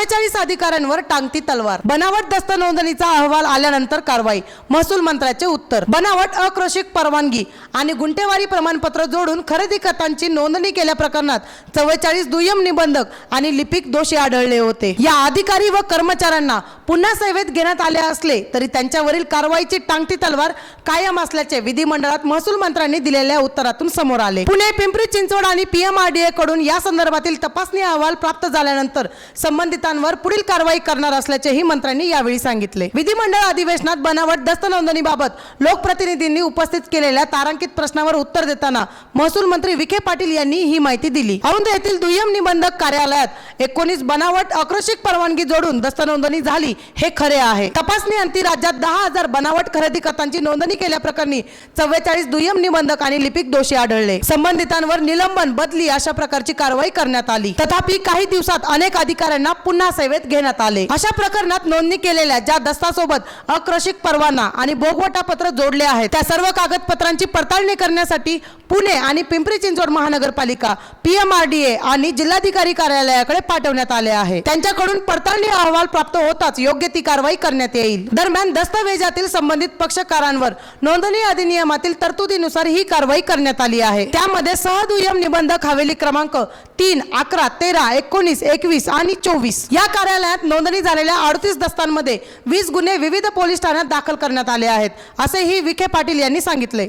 चव्वेचाळीस अधिकाऱ्यांवर टांगती तलवार. बनावट दस्त नोंदणीचा अहवाल आल्यानंतर कारवाई. महसूल मंत्र्याचे उत्तर. बनावट अकृषिक परवानगी आणि गुंठेवारी प्रमाणपत्र जोडून खरेदी खतांची नोंदणी केल्या प्रकरणात चव्वेचाळीस दुय्यम निबंधक आणि लिपिक दोषी आढळले होते. या अधिकारी व कर्मचाऱ्यांना पुन्हा सेवेत घेण्यात आले असले तरी त्यांच्यावरील कारवाईची टांगती तलवार कायम असल्याचे विधिमंडळात महसूल मंत्र्यांनी दिलेल्या उत्तरातून समोर आले. पुणे पिंपरी चिंचवड आणि पीएमआरडीए कडून या संदर्भातील तपासणी अहवाल प्राप्त झाल्यानंतर संबंधित संस्थांवर पुढील कारवाई करणार असल्याचेही मंत्र्यांनी यावेळी सांगितले. विधिमंडळ अधिवेशनात बनावट दस्त नोंदणीबाबत लोकप्रतिनिधींनी उपस्थित केलेल्या तारांकित प्रश्नावर उत्तर देताना महसूल मंत्री विखे पाटील यांनी ही माहिती दिली. औंध येथील दुय्यम निबंधक कार्यालयात एकोणीस बनावट अकृषिक परवानगी जोडून दस्त नोंदणी झाली हे खरे आहे. तपासणी अंती राज्यात दहा हजार बनावट खरेदी खतांची नोंदणी केल्याप्रकरणी चव्वेचाळीस दुय्यम निबंधक आणि लिपिक दोषी आढळले. संबंधितांवर निलंबन बदली अशा प्रकारची कारवाई करण्यात आली. तथापि काही दिवसात अनेक अधिकाऱ्यांना पुन्हा सेवेत घेण्यात आले. अशा प्रकरणात नोंदणी केलेल्या ज्या दस्तासोबत अकृषिक परवाना आणि बोगवटा पत्र जोडले आहेत त्या सर्व कागदपत्रांची पडताळणी करण्यासाठी पुणे आणि पिंपरी चिंचवड महानगरपालिका पीएमआरडीए आणि जिल्हाधिकारी कार्यालयाकडे पाठवण्यात आले आहे. त्यांच्याकडून पडताळणी अहवाल प्राप्त होताच योग्य ती कारवाई करण्यात येईल. दरम्यान दस्तावेजातील संबंधित पक्षकारांवर नोंदणी अधिनियमातील तरतुदीनुसार ही कारवाई करण्यात आली आहे. त्यामध्ये सहदुय्यम निबंधक हवेली क्रमांक तीन अकरा तेरा एकोणीस एकवीस आणि चोवीस. या कार्यालयात नोंदणी झालेल्या अडतीस दस्तांमध्ये वीस गुन्हे विविध पोलीस ठाण्यात दाखल करण्यात आले आहेत असेही विखे पाटील यांनी सांगितले.